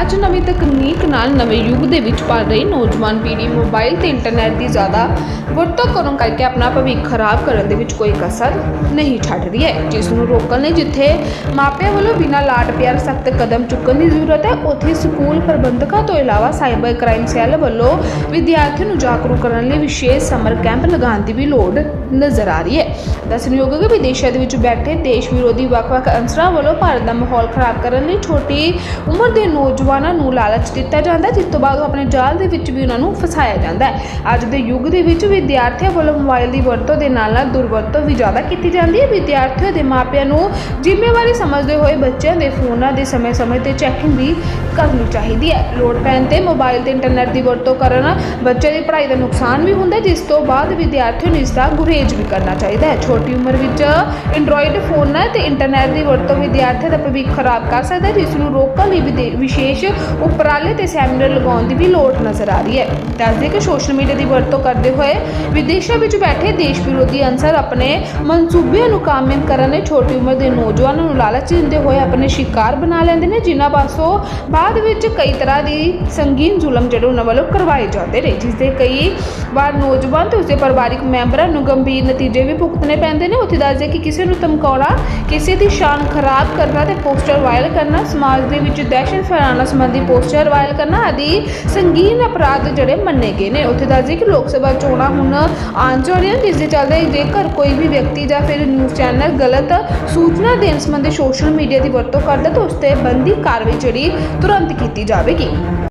ਅੱਜ ਨਵੀਂ ਤਕਨੀਕ ਨਾਲ ਨਵੇਂ ਯੁੱਗ ਦੇ ਵਿੱਚ ਪਲ ਰਹੀ ਨੌਜਵਾਨ ਪੀੜ੍ਹੀ ਮੋਬਾਈਲ ਤੇ ਇੰਟਰਨੈਟ ਦੀ ਜ਼ਿਆਦਾ ਵਰਤੋਂ ਕਰਨ ਕਰਕੇ ਆਪਣਾ ਭਵਿੱਖ ਖਰਾਬ ਕਰਨ ਦੇ ਵਿੱਚ ਕੋਈ ਕਸਰ ਨਹੀਂ ਛੱਡ ਰਹੀ ਹੈ। ਜਿਸ ਨੂੰ ਰੋਕਣ ਲਈ ਜਿੱਥੇ ਮਾਪਿਆਂ ਵੱਲੋਂ ਬਿਨਾਂ ਲਾਡ ਪਿਆਰ ਸਖਤ ਕਦਮ ਚੁੱਕਣ ਦੀ ਜ਼ਰੂਰਤ ਹੈ, ਉੱਥੇ ਸਕੂਲ ਪ੍ਰਬੰਧਕਾਂ ਤੋਂ ਇਲਾਵਾ ਸਾਈਬਰ ਕ੍ਰਾਈਮ ਸੈੱਲ ਵੱਲੋਂ ਵਿਦਿਆਰਥੀਆਂ ਨੂੰ ਜਾਗਰੂਕ ਕਰਨ ਲਈ ਵਿਸ਼ੇਸ਼ ਸਮਰ ਕੈਂਪ ਲਗਾਉਣ ਦੀ ਵੀ ਲੋੜ ਨਜ਼ਰ ਆ ਰਹੀ ਹੈ। ਦੱਸਣਯੋਗ ਹੈ ਕਿ ਵਿਦੇਸ਼ਾਂ ਦੇ ਵਿੱਚ ਬੈਠੇ ਦੇਸ਼ ਵਿਰੋਧੀ ਵੱਖ-ਵੱਖ ਅੰਸਰਾਂ ਵੱਲੋਂ ਭਾਰਤ ਦਾ ਮਾਹੌਲ ਖਰਾਬ ਕਰਨ ਲਈ ਛੋਟੀ ਉਮਰ ਦੇ ਨੌਜਵਾਨ ਨੂੰ ਲਾਲਚ ਦਿੱਤਾ ਜਾਂਦਾ ਜਿਸ ਤੋਂ ਬਾਅਦ ਉਹ ਆਪਣੇ ਜਾਲ ਦੇ ਵਿੱਚ ਵੀ ਉਹਨਾਂ ਨੂੰ ਫਸਾਇਆ ਜਾਂਦਾ ਹੈ। ਅੱਜ ਦੇ ਯੁੱਗ ਦੇ ਵਿੱਚ ਵਿਦਿਆਰਥੀਆਂ ਵੱਲੋਂ ਮੋਬਾਈਲ ਦੀ ਵਰਤੋਂ ਦੇ ਨਾਲ ਨਾਲ ਦੁਰਵਰਤੋਂ ਵੀ ਜ਼ਿਆਦਾ ਕੀਤੀ ਜਾਂਦੀ ਹੈ। ਵਿਦਿਆਰਥੀਆਂ ਦੇ ਮਾਪਿਆਂ ਨੂੰ ਜ਼ਿੰਮੇਵਾਰੀ ਸਮਝਦੇ ਹੋਏ ਬੱਚਿਆਂ ਦੇ ਫੋਨਾਂ ਦੇ ਸਮੇਂ-ਸਮੇਂ ਤੇ ਚੈਕਿੰਗ ਵੀ ਕਰਨੀ ਚਾਹੀਦੀ ਹੈ। ਲੋੜ ਪੈਣ ਤੇ ਮੋਬਾਈਲ ਤੇ ਇੰਟਰਨੈਟ ਦੀ ਵਰਤੋਂ ਕਰਨ ਬੱਚੇ ਦੀ ਪੜ੍ਹਾਈ ਦਾ ਨੁਕਸਾਨ ਵੀ ਹੁੰਦਾ ਜਿਸ ਤੋਂ ਬਾਅਦ ਵਿਦਿਆਰਥੀਆਂ ਨੂੰ ਇਸ ਦਾ ਗੁਰੇਜ਼ ਵੀ ਕਰਨਾ ਚਾਹੀਦਾ ਹੈ। ਛੋਟੀ ਉਮਰ ਵਿੱਚ ਐਂਡਰੋਇਡ ਫੋਨਾਂ ਤੇ ਇੰਟਰਨੈਟ ਦੀ ਵਰਤੋਂ ਵਿਦਿਆਰਥੀਆਂ ਦਾ ਭਵਿੱਖ ਖਰਾਬ ਕਰ ਸਕਦਾ ਹੈ, ਜਿਸ ਨੂੰ ਰੋਕਣ ਲਈ ਵਿਦੇ- ਵਿਸ਼ੇਸ਼ ਉਪਰਾਲੇ ਤੇ ਸੈਮੀਨਾਰ ਲਗਾਉਣ ਦੀ ਵੀ ਲੋੜ ਨਜ਼ਰ ਆ ਰਹੀ ਹੈ। ਦੱਸਦੇ ਕਿ ਸੋਸ਼ਲ ਮੀਡੀਆ ਦੀ ਵਰਤੋਂ ਕਰਦੇ ਹੋਏ ਵਿਦੇਸ਼ਾਂ ਵਿੱਚ ਬੈਠੇ ਦੇਸ਼ ਵਿਰੋਧੀ ਅੰਸਰ ਆਪਣੇ ਮਨਸੂਬਿਆਂ ਨੂੰ ਕਾਮਯਾਬ ਕਰਨ ਲਈ ਛੋਟੀ ਉਮਰ ਦੇ ਨੌਜਵਾਨਾਂ ਨੂੰ ਲਾਲਚ ਦਿੰਦੇ ਹੋਏ ਆਪਣੇ ਸ਼ਿਕਾਰ ਬਣਾ ਲੈਂਦੇ ਨੇ, ਜਿਨ੍ਹਾਂ ਪਾਸੋਂ ਬਾਅਦ ਵਿੱਚ ਕਈ ਤਰ੍ਹਾਂ ਦੀ ਸੰਗੀਨ ਜ਼ੁਲਮ ਜਿਹੜੇ ਉਹਨਾਂ ਵੱਲੋਂ ਕਰਵਾਏ ਜਾਂਦੇ ਨੇ ਜਿਸ ਦੇ ਕਈ ਵਾਰ ਨੌਜਵਾਨ ਤੇ ਉਸਦੇ ਪਰਿਵਾਰਿਕ ਮੈਂਬਰਾਂ ਨੂੰ ਗੰਭੀਰ ਨਤੀਜੇ ਵੀ ਭੁਗਤਣੇ ਪੈਂਦੇ ਨੇ। ਉੱਥੇ ਦੱਸਦੇ ਕਿ ਕਿਸੇ ਨੂੰ ਧਮਕਾਉਣਾ, ਕਿਸੇ ਦੀ ਸ਼ਾਨ ਖਰਾਬ ਕਰਨਾ ਤੇ ਪੋਸਟਰ ਵਾਇਰਲ ਕਰਨਾ ਸਮਾਜ ਦੇ ਵਿੱਚ ਦਹਿਸ਼ਤ ਫੈਲਾਉਣਾ ਸੰਬੰਧੀ ਪੋਸਟਰ ਵਾਇਰਲ ਕਰਨਾ ਆਦਿ ਸੰਗੀਨ ਅਪਰਾਧ ਜਿਹੜੇ ਮੰਨੇ ਗਏ ਨੇ। ਉੱਥੇ ਦੱਸਦੇ ਕਿ ਲੋਕ ਸਭਾ ਚੋਣਾਂ ਹੁਣ ਆਉਣ ਜਾ ਰਹੀਆਂ ਜਿਸ ਦੇ ਚੱਲਦੇ ਜੇਕਰ ਕੋਈ ਵੀ ਵਿਅਕਤੀ ਜਾਂ ਫਿਰ ਨਿਊਜ਼ ਚੈਨਲ ਗਲਤ ਸੂਚਨਾ ਦੇਣ ਸੰਬੰਧੀ ਸੋਸ਼ਲ ਮੀਡੀਆ ਦੀ ਵਰਤੋਂ ਕਰਦਾ ਤਾਂ ਉਸ ਤੇ ਬੰਦੀ ਕਾਰਵਾਈ ਜਿਹੜੀ ਤੁਰੰਤ ਕੀਤੀ ਜਾਵੇਗੀ।